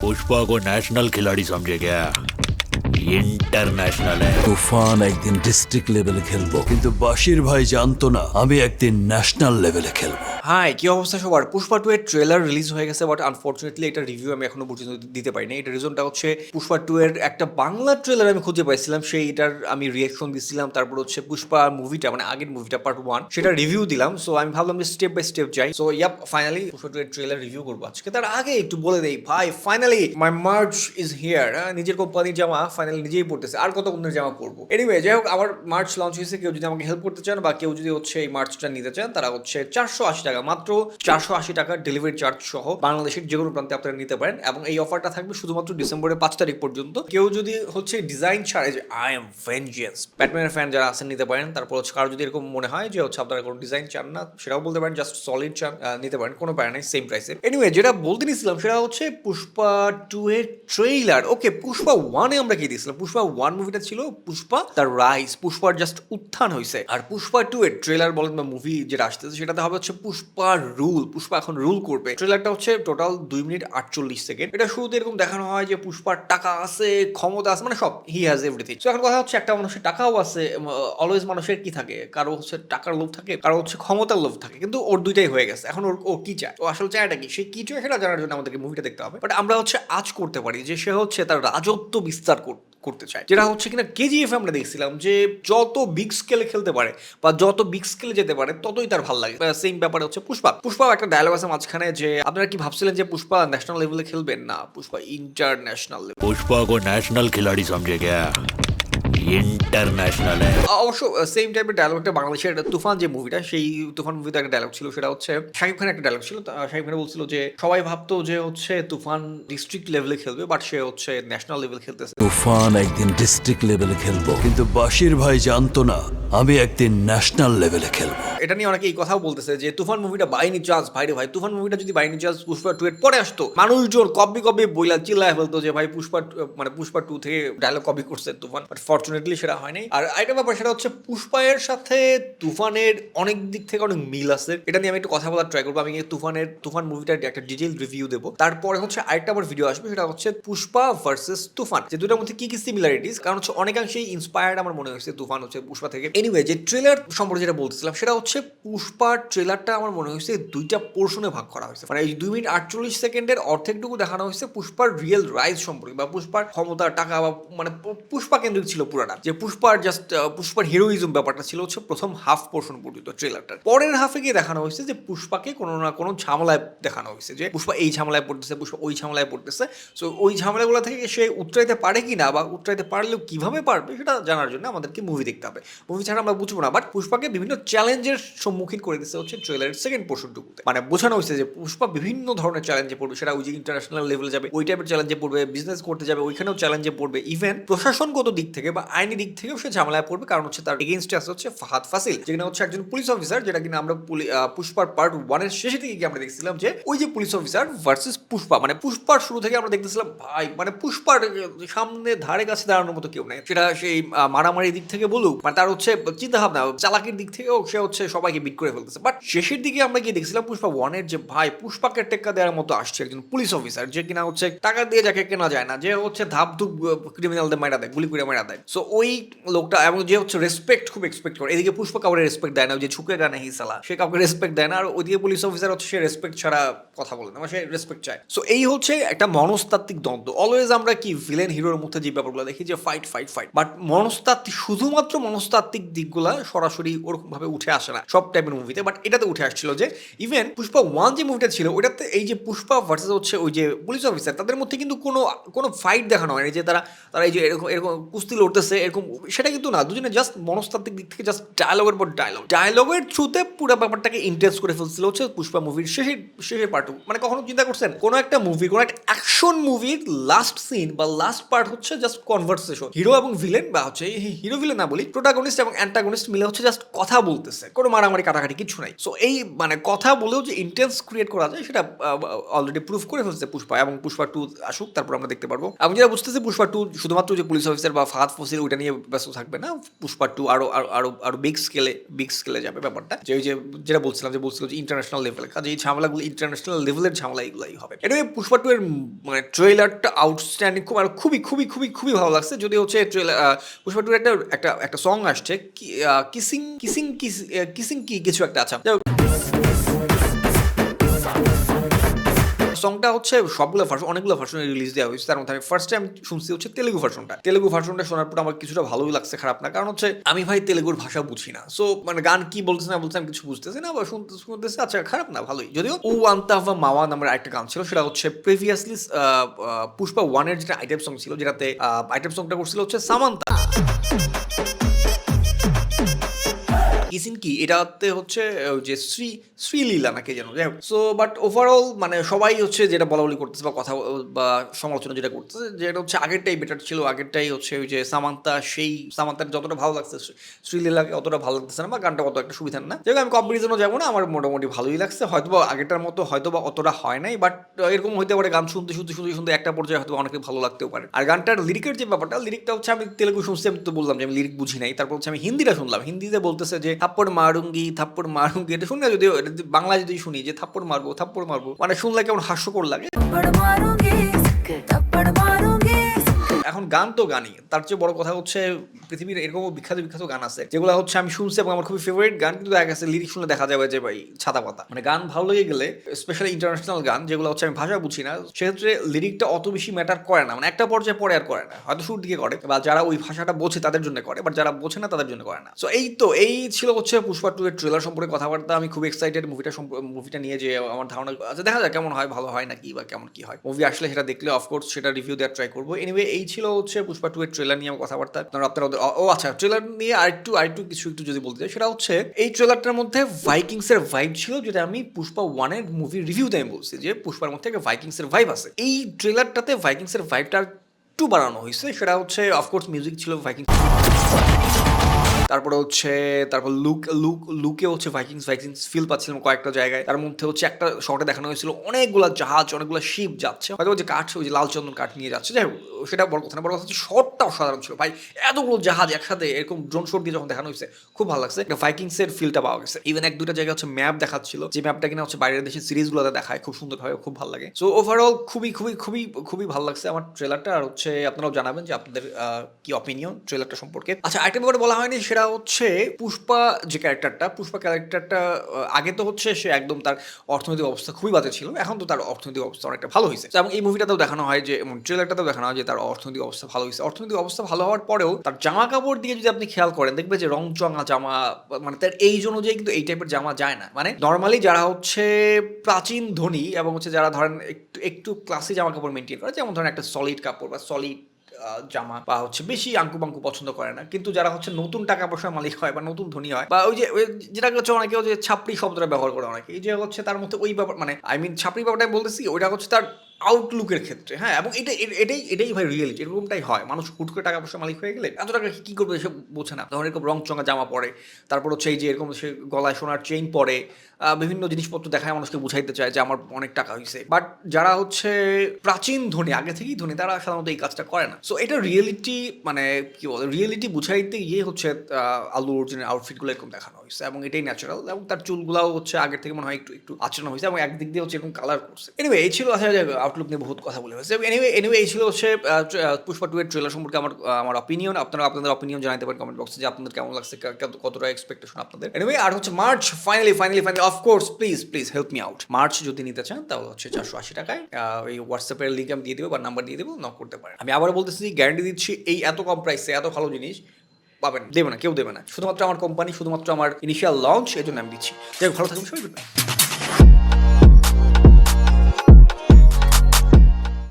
पुष्पा को नेशनल खिलाड़ी समझे क्या इंटरनेशनल है তুফান একদিন ডিস্ট্রিক্ট লেভেলে খেলবো কিন্তু বাশির ভাই জানতো না আমি একদিন ন্যাশনাল লেভেলে খেলবো হাই, কি অবস্থা সবার? পুষ্পা টু এর ট্রেলার রিলিজ হয়ে গেছে বাট আনফর্চুনেটলি এটা রিভিউ আমি এখনও পর্যন্ত দিতে পারিনি। এটা রিজনটা হচ্ছে পুষ্পা টু এর একটা বাংলা ট্রেলার আমি খুঁজে পাইছিলাম, সেই এটার আমি রিয়াকশন দিছিলাম। তারপর হচ্ছে পুষ্পা মুভিটা মানে আগের মুভিটা পার্ট ওয়ান সেটা রিভিউ দিলাম। সো আমি ভাবলাম যে স্টেপ বাই স্টেপ যাই। So yep finally Pushpa two এর ট্রেলার রিভিউ করব আজকে। তার আগে একটু বলে দেই, ভাই finally my merch is here নিজের কোম্পানির জামা ফাইনালি নিজেই পড়তেছে, আর কত কোম্পানির জামা পরবো? এনিওয়ে যাই হোক, আমার মার্চ লঞ্চ হয়েছে, কেউ যদি আমাকে হেল্প করতে চান বা কেউ যদি হচ্ছে এই মার্চটা নিতে চান, তারা হচ্ছে চারশো আশি টাকা মাত্র চারশো আশি টাকা ডেলিভারি চার্জ সহ বাংলাদেশের যে কোনো প্রান্তে আপনারা নিতে পারেন এবং এই অফারটা থাকবে শুধুমাত্র ডিসেম্বরের পাঁচ তারিখ পর্যন্ত। কেউ যদি হচ্ছে ডিজাইন ছাড়ে যে আই এম ভেঞ্জিয়েন্স ব্যাটম্যানের ফ্যান যারা আছেন নিতে পারেন, তারপর হচ্ছে কারও যদি এরকম মনে হয় যে হচ্ছে আপনারা কোনো ডিজাইন চান না, সেটাও বলতে পারেন জাস্ট সলিড চান নিতে পারেন, কোনো প্যারা নাই সেম প্রাইসে এনিওয়ে যেটা বলতে নিয়েছিলাম, সেটা হচ্ছে পুষ্পা টু এর ট্রেইলার ওকে পুষ্পা ওয়ানে আমরা কি দিয়েছিলাম? পুষ্পা ওয়ান মুভিটা ছিল পুষ্পা দ্য রাইস পুষ্পার জাস্ট উত্থান হয়েছে আর পুষ্পা টু এর ট্রেলার বলেন বা মুভি যেটা আসতেছে, সেটাতে হবে হচ্ছে পুষ্পা রুল, পুষ্পা এখন রুল করবে। ট্রেলারটা হচ্ছে টোটাল দুই মিনিট আটচল্লিশ সেকেন্ড এটা শুরুতে এরকম দেখানো হয় যে পুষ্পার টাকা আছে, ক্ষমতা আছে মানে সব হি হ্যাজ এভরিথিং তো এখন কথা হচ্ছে একটা মানুষের টাকাও আছে অলওয়েজ মানুষের কি থাকে? কারও হচ্ছে টাকার লোভ থাকে, কারও হচ্ছে ক্ষমতার লোভ থাকে। কিন্তু ওর দুইটাই হয়ে গেছে। এখন ওর ও কি চায়? ও আসলে চায়টা কি? সে কি চায় সেটা জানার জন্য আমাদেরকে মুভিটা দেখতে হবে। বাট আমরা হচ্ছে আজ করতে পারি যে সে হচ্ছে তার রাজত্ব বিস্তার করতে। করতে চাই যেটা হচ্ছে কিনা কেজিএফ আমরা দেখছিলাম যে যত বিগ স্কেলে খেলতে পারে বা যত বিগ স্কেলে যেতে পারে, ততই তার ভালো লাগে। সেম ব্যাপারে হচ্ছে পুষ্পা। পুষ্পা একটা ডায়লগ আছে মাঝখানে যে আপনারা কি ভাবছিলেন যে পুষ্পা ন্যাশনাল লেভেলে খেলবেন? না, পুষ্পা ইন্টারন্যাশনাল পুষ্পা ন্যাশনাল খেলাড়ি, সমঝে গয়া? ইন্টারন্যাশনাল অবশ্য সেম টাইপের ডায়লগটা বাংলাদেশের তুফান যে মুভিটা সেই তুফান মুভিতে একটা ডায়লগ ছিল সেটা হচ্ছে শাকিব খানের একটা ডায়লগ ছিল। শাকিব খান বলছিল যে সবাই ভাবতো যে হচ্ছে তুফান ডিস্ট্রিক্ট লেভেলে খেলবে বাট সে হচ্ছে ন্যাশনাল লেভেল খেলতেছে। তুফান একদিন ডিস্ট্রিক্ট লেভেলে খেলব কিন্তু বাশির ভাই জানতো না আমি একদিন ন্যাশনাল লেভেলে খেলব। এটা নিয়ে অনেকে এই কথাও বলতেছে যে তুফান মুভিটা বাইনি চান্স ভাইরে ভাই তুফান মুভিটা যদি বাইনি চান্স পুষ্পা টু এর পরে আসতো মানুষজন কপি কপি বইলা চিল্লায় বলতো যে ভাই পুষ্পা মানে পুষ্পা টু থেকে ডায়লগ কপি করছে তুফান বাট ফরচুনেট ফর্চুনেটলি সেটা হয়নি। আর আরেকটা ব্যাপার, সেটা হচ্ছে পুষ্পা এর সাথে তুফানের অনেক দিক থেকে অনেক মিল আছে। এটা নিয়ে আমি একটু কথা বলার ট্রাই করব। আমি তুফানের, তুফান মুভিটার একটা ডিটেল রিভিউ দেবো। তারপরে হচ্ছে আরেকটা আমার ভিডিও আসবে, সেটা হচ্ছে পুষ্পা ভার্সেস তুফান। যে দুটার মধ্যে কি কি সিমিলারিটিস কারণ হচ্ছে অনেকাংশেই ইন্সপায়ার্ড আমার মনে হয়েছে তুফান হচ্ছে পুষ্পা থেকে। এনিওয়ে যে ট্রেলার সম্পর্কে যেটা বলতেছিলাম, সেটা হচ্ছে পুষ্পার ট্রেলারটা আমার মনে হয়েছে দুইটা পোর্শনে ভাগ করা হয়েছে। মানে এই দুই মিনিট আটচল্লিশ সেকেন্ডের অর্ধেকটুকু দেখানো হয়েছে পুষ্পার রিয়েল রাইজ সম্পর্কে বা পুষ্পার ক্ষমতা, টাকা বা মানে পুষ্পা কেন্দ্রিক ছিল পুরাটা যে পুষ্পার জাস্ট পুষ্পার হিরোইজম ব্যাপারটা ছিল হচ্ছে প্রথম হাফ পোর্শন পর্যন্ত ট্রেলারটার পরের হাফে গিয়ে দেখানো হয়েছে যে পুষ্পাকে কোনো না কোনো ঝামেলায় দেখানো হয়েছে যে পুষ্পা এই ঝামেলায় পড়তেছে, পুষ্পা ওই ঝামেলায় পড়তেছে। সো ওই ঝামেলাগুলো থেকে সে উত্তরাইতে পারে কি না বা উত্তরাইতে পারলেও কীভাবে পারবে সেটা জানার জন্য আমাদেরকে মুভি দেখতে হবে। মুভি ছাড়া আমরা বুঝব না বাট পুষ্পাকে বিভিন্ন চ্যালেঞ্জের সম্মুখীন করে দিচ্ছে হচ্ছে ট্রেলারের সেকেন্ড পোর্শনটুকুতে মানে বোঝানো হয়েছে যে পুষ্পা বিভিন্ন ধরনের চ্যালেঞ্জে পড়বে, সেটা ওই যে ইন্টারন্যাশনাল লেভেলে যাবে, ওই টাইপের চ্যালেঞ্জে পড়বে বিজনেস করতে যাবে, ওইখানেও চ্যালেঞ্জে পড়বে। ইভেন প্রশাসনগত দিক থেকে বা আইনি দিক থেকেও সে ঝামেলায় পড়বে কারণ হচ্ছে তার এগেনস্টে আছে হচ্ছে ফাহাদ ফাসিল যেখানে হচ্ছে একজন পুলিশ অফিসার যেটা কিনা আমরা পুষ্পার পার্ট ওয়ানের শেষে থেকে আমরা দেখছিলাম যে ওই যে পুলিশ অফিসার ভার্সেস পুষ্পা মানে পুষ্পার শুরু থেকে আমরা দেখতেছিলাম ভাই মানে পুষ্পার সামনে ধারে কাছে দাঁড়ানোর মতো কেউ নেই। সেটা সেই আহ, মারামারির দিক থেকে বলুক মানে তার হচ্ছে চিন্তা ভাবনা চালাকির দিক থেকেও সে হচ্ছে সবাইকে বিট করে ফেলতেছে। বাট শেষের দিকে আমরা গিয়ে দেখছিলাম পুষ্পা ওয়ানের যে ভাই পুষ্পাকে টেক্কা দেওয়ার মতো আসছে একজন পুলিশ অফিসার যে কিনা হচ্ছে টাকা দিয়ে যাকে কেনা যায় না যে হচ্ছে ধাপ ধুপ ক্রিমিনালদের মারা দেয় গুলি করে মারা দেয়। সো ওই লোকটা এবং যে হচ্ছে রেসপেক্ট খুব এক্সপেক্ট করে। এদিকে পুষ্পা কাউকে রেসপেক্ট দেয় না যে ঝুঁকে গানে হিসালা। সে কাউকে রেসপেক্ট দেয় না আর ওইদিকে পুলিশ অফিসার হচ্ছে সে রেসপেক্ট ছাড়া কথা বলে না সে রেসপেক্ট চায়। সো এই হচ্ছে একটা মনস্তাত্ত্বিক দ্বন্দ্ব। অলওয়েজ আমরা কি ভিলেন হিরোর মধ্যে যে ব্যাপারগুলো দেখি যে ফাইট ফাইট ফাইট বাট মনস্তাত্ত্বিক, শুধুমাত্র মনস্তাত্ত্বিক দিকগুলা সরাসরি ওরকম ভাবে উঠে আসে না, সব টাইপের মুভিতে বাট এটাতে উঠে আসছিল যে ইভেন পুষ্পা ওয়ান যে মুভিটা ছিল ওটাতে এই যে পুষ্পা ভার্সেস হচ্ছে ওই যে পুলিশ অফিসার তাদের মধ্যে কিন্তু কোনো কোনো ফাইট দেখানো হয়নি যে তারা তারা এই যে এরকম এরকম কুস্তি লড়তেছে এরকম, সেটা কিন্তু না, দুজনে জাস্ট মনস্তাত্ত্বিক দিক থেকে জাস্ট ডায়লগের পর ডায়লগ ডায়লগের থ্রুতে পুরো ব্যাপারটাকে ইন্টারেস্ট করে ফেলছিল হচ্ছে পুষ্পা মুভির শেষের শেষের পার্ট মানে কখনো চিন্তা করছেন, কোনো একটা মুভি কোনো একটা অ্যাকশন মুভির লাস্ট সিন বা লাস্ট পার্ট হচ্ছে জাস্ট কনভারসেশন হিরো এবং ভিলেন বা হচ্ছে হিরো ভিলেন না বলি প্রোটাগনিস্ট এবং অ্যান্টাগনিস্ট মিলে হচ্ছে জাস্ট কথা বলতেছে, কোনো মারামারি, কাটাকাটি কিছু নাই। সো এই মানে কথা বলেও যে ইন্টেন্স ক্রিয়েট করা যায়, সেটা অলরেডি প্রুফ করে ফেলছে পুষ্পা এবং পুষ্পা টু আসুক, তারপর আমরা দেখতে পারব। আমি যেটা বুঝতেছি, পুষ্পা টু শুধুমাত্র যে পুলিশ অফিসার বা ফাহাদ ফসিল ওইটা নিয়ে ব্যস্ত থাকবে না। পুষ্পা টু আরও আরও আরও বিগ স্কেলে বিগ স্কেলে যাবে ব্যাপারটা। যে ওই যে, যেটা বলছিলাম যে বলছিল যে ইন্টারন্যাশনাল লেভেলে কাজে এই ঝামেলাগুলো ইন্টারন্যাশনাল লেভেলের ঝামেলা এগুলাই হবে। এটা পুষ্পা টু এর মানে ট্রেলারটা আউটস্ট্যান্ডিং খুব, আর খুবই খুবই খুবই খুবই ভালো লাগছে। যদি হচ্ছে ট্রেলার পুষ্পা টু একটা একটা একটা সং আসছে কিসিং কিসিং কিসিং কি, কিছু একটা। আছে সংটা হচ্ছে সবগুলো ভার্সন অনেকগুলো ভার্সনে রিলিজ দেওয়া হয়েছে। তার মধ্যে ফার্স্ট টাইম শুনছি হচ্ছে তেলেগু ভার্সনটা তেলেগু ভার্সনটা শোনার পর আমার কিছুটা ভালোই লাগছে, খারাপ না। কারণ হচ্ছে আমি ভাই তেলেগুর ভাষা বুঝি না। সো মানে গান কি বলতেছে না বলছে আমি কিছু বুঝতেছি না বা শুনতে শুনতেছি আচ্ছা খারাপ না, ভালোই। যদিও ও আন্তাভা মাওয়া নামের একটা গান ছিল, সেটা হচ্ছে প্রিভিয়াসলি পুষ্পা ওয়ানের যেটা আইটেম সং ছিল, যেটাতে আইটেম সংটা করছিল হচ্ছে সামান্তা। কিসিন কি? এটাতে হচ্ছে যে শ্রী, শ্রীলীলা নাকি যেন, যাই সো বাট ওভারঅল মানে সবাই হচ্ছে যেটা বলা বলি করতেছে বা কথা, বা সমালোচনা যেটা করতেছে যেটা হচ্ছে আগেরটাই বেটার ছিল, আগেরটাই হচ্ছে ওই যে সামান্তা, সেই সামান্তার যতটা ভালো লাগছে, শ্রী- শ্রীলীলাকে অতটা ভালো লাগতেছে না বা গানটা অত একটা সুবিধা না। যাই হোক, আমি কম্পিটিশনও যাব না, আমার মোটামুটি ভালোই লাগছে। হয়তো বা আগেরটার মতো হয়তো বা অতটা হয় নাই বাট এরকম হইতে পারে গান শুনতে শুনতে শুনতে শুনতে একটা পর্যায়ে হয়তো অনেকে ভালো লাগতেও পারে। আর গানটার লিরিকের যে ব্যাপারটা লিরিকটা হচ্ছে আমি তেলেগু শুনছি, আমি তো বললাম যে আমি লিরিক বুঝি নাই। তারপর হচ্ছে আমি হিন্দিটা শুনলাম। হিন্দিতে বলতেছে যে থাপ্পড় মারুঙ্গি থাপ্পড় মারুঙ্গি, এটা শুনে যদি বাংলা যদি শুনি, যে থাপ্পড় মারবো থাপ্পড় মারবো মানে শুনলে কেমন হাস্যকর লাগে। থাপ্পড় মারুঙ্গি থাপ্পড় মারুঙ্গি এখন গান তো গানই। তার চেয়ে বড় কথা হচ্ছে পৃথিবীর এরকম বিখ্যাত বিখ্যাত গান আছে, যেগুলো হচ্ছে আমি শুনছি এবং আমার খুবই ফেভারিট গান, কিন্তু দেখা গেছে লিরিক শুনলে দেখা যাবে যে ভাই ছাতা পাতা। মানে গান ভালো লেগে গেলে স্পেশালি ইন্টারন্যাশনাল গান, যেগুলো হচ্ছে আমি ভাষা বুঝি না, সেক্ষেত্রে লিরিকটা অত বেশি ম্যাটার করে না। মানে একটা পর্যায়ে পরে আর করে না। হয়তো শুরুর দিকে করে, বা যারা ওই ভাষাটা বোঝে তাদের জন্য করে বাট যারা বোঝে না তাদের জন্য করে না। সো এই তো, এই ছিল হচ্ছে পুষ্পা টু এর ট্রেলার সম্পর্কে কথাবার্তা। আমি খুব এক্সাইটেড মুভিটা মুভিটা নিয়ে যে আমার ধারণা আচ্ছা দেখা যাক কেমন হয়, ভালো হয় নাকি বা কেমন কি হয়। মুভি আসলে সেটা দেখলে অফকোর্স সেটা রিভিউ দেওয়ার ট্রাই করব। এনিওয়ে এই ছিল হচ্ছে পুষ্পা টু এর ট্রেলার নিয়ে কথাবার্তা। আপনারা ওদের- ও আচ্ছা ট্রেলার নিয়ে আরেকটু আরেকটু কিছু একটু যদি বলতে চাই, সেটা হচ্ছে এই ট্রেলারটার মধ্যে ভাইকিংস এর ভাইব ছিল যেটা আমি পুষ্পা ওয়ানের মুভি রিভিউতে আমি বলছি, যে পুষ্পার মধ্যে একটা ভাইকিংস এর ভাইব আছে। এই ট্রেলারটাতে ভাইকিংস এর ভাইবটা একটু বাড়ানো হয়েছে, সেটা হচ্ছে অফকোর্স মিউজিক ছিল ভাইকিং তারপরে হচ্ছে, তারপর লুক লুক লুকে হচ্ছে ভাইকিংস ভাইকিংস ফিল পাচ্ছিলাম কয়েকটা জায়গায়। তার মধ্যে হচ্ছে একটা শর্টে দেখানো হয়েছিল, অনেকগুলো জাহাজ, অনেকগুলো শিপ যাচ্ছে। হয়তো যে কাঠ, ওই যে লাল চন্দন কাঠ নিয়ে যাচ্ছে। যাই সেটা বড় কথা না, বড় কথা হচ্ছে শর্টটা অসাধারণ ছিল। ভাই, এতগুলো জাহাজ একসাথে এরকম ড্রোন শট দিয়ে যখন দেখানো হয়েছে, খুব ভালো লাগছে। একটা ভাইকিংসের ফিলটা পাওয়া গেছে। ইভেন এক দুটা জায়গায় হচ্ছে ম্যাপ দেখাচ্ছিল, যে ম্যাপটা কিনা হচ্ছে বাইরের দেশের সিরিজগুলোতে দেখায় খুব সুন্দর সুন্দরভাবে, খুব ভালো লাগে। সো ওভারঅল খুবই খুবই খুবই খুবই ভালো লাগছে আমার ট্রেলারটা আর হচ্ছে, আপনারাও জানাবেন যে আপনাদের কি অপিনিয়ন ট্রেলারটা সম্পর্কে। আচ্ছা আরেকটা ব্যাপারে বলা হয়নি, সেটা হচ্ছে পুষ্পা যে ক্যারেক্টারটা পুষ্পা ক্যারেক্টারটা আগে তো হচ্ছে সে একদম তার অর্থনৈতিক অবস্থা খুবই বাজে ছিল, এখন তো তার অর্থনৈতিক অবস্থা অনেকটা ভালো হয়েছে। এবং এই মুভিটাতেও দেখানো হয় যে ট্রেলারটাতেও দেখানো হয় যে, তার অর্থনৈতিক অবস্থা ভালো হয়েছে। অর্থনৈতিক অবস্থা ভালো হওয়ার পরেও তার জামা কাপড় দিয়ে যদি আপনি খেয়াল করেন, দেখবে যে রং চঙা জামা মানে তার এই অনুযায়ী কিন্তু এই টাইপের জামা যায় না। মানে নর্মালি যারা হচ্ছে প্রাচীন ধনী এবং হচ্ছে যারা ধরেন একটু একটু ক্লাসি জামা কাপড় মেনটেন করে, যেমন ধরেন একটা সলিড কাপড় বা সলিড জামা বা হচ্ছে বেশি আঙ্কু বাঙ্কু পছন্দ করে না। কিন্তু যারা হচ্ছে নতুন টাকা পয়সার মালিক হয় বা নতুন ধনী হয় বা ওই যে যেটা হচ্ছে অনেকে হচ্ছে ছাপড়ি শব্দটা ব্যবহার করে অনেকে, এই যে হচ্ছে তার মধ্যে ওই ব্যাপার মানে আই মিন ছাপড়ি ব্যাপারটা বলতেছি, ওইটা হচ্ছে তার আউটলুকের ক্ষেত্রে হ্যাঁ? এবং এটা এটাই এটাই ভাই রিয়েলিটি এরকমটাই হয়। মানুষ হুট করে টাকা পয়সা মালিক হয়ে গেলে এত টাকা কী করবে সে বোঝে না। তখন এরকম রং চঙা জামা পরে, তারপর হচ্ছে এই যে এরকম সে গলায় সোনার চেইন পরে বিভিন্ন জিনিসপত্র দেখায় মানুষকে বুঝাইতে চায় যে আমার অনেক টাকা হয়েছে বাট যারা হচ্ছে প্রাচীন ধনী, আগে থেকেই ধনী, তারা সাধারণত এই কাজটা করে না। সো এটা রিয়েলিটি মানে কি বলে রিয়েলিটি বুঝাইতে গিয়ে হচ্ছে আলু অর্জুনের আউটফিটগুলো এরকম দেখানো হয়েছে এবং এটাই ন্যাচারাল এবং তার চুলগুলাও হচ্ছে আগের থেকে মনে হয় একটু একটু আচরণ হয়েছে এবং একদিক দিয়ে হচ্ছে এরকম কালার করছে। এনিওয়ে এই ছিল আসলে আউটলুক নিয়ে বহুত কথা বলে হয়েছে এনিওয়ে এনিওয়ে এই ছিল হচ্ছে পুষ্পা টু এর ট্রেলার সম্পর্কে আমার আমার অপিনিয়ন আপনারা আপনাদের অপিনিয়ন জানাতে পারেন কমেন্ট বক্সে যে আপনাদের কেমন লাগছে কতটা এক্সপেকটেশন আপনাদের। এনিওয়ে আর হচ্ছে merch finally finally finally of course please please help me out merch যদি নিতে চান, তাহলে হচ্ছে চারশো আশি টাকায় এই হোয়াটসঅ্যাপের লিঙ্ক আমি দিয়ে দেবো বা নাম্বার দিয়ে দেবো নক করতে পারেন। আমি আবার বলতেছি গ্যারান্টি দিচ্ছি, এই এত কম প্রাইসে এত ভালো জিনিস পাবেন। দেবে না, কেউ দেবে না। শুধুমাত্র আমার কোম্পানি শুধুমাত্র আমার ইনিশিয়াল লঞ্চ এই জন্য আমি দিচ্ছি। যাই ভালো থাকবেন, সবাই.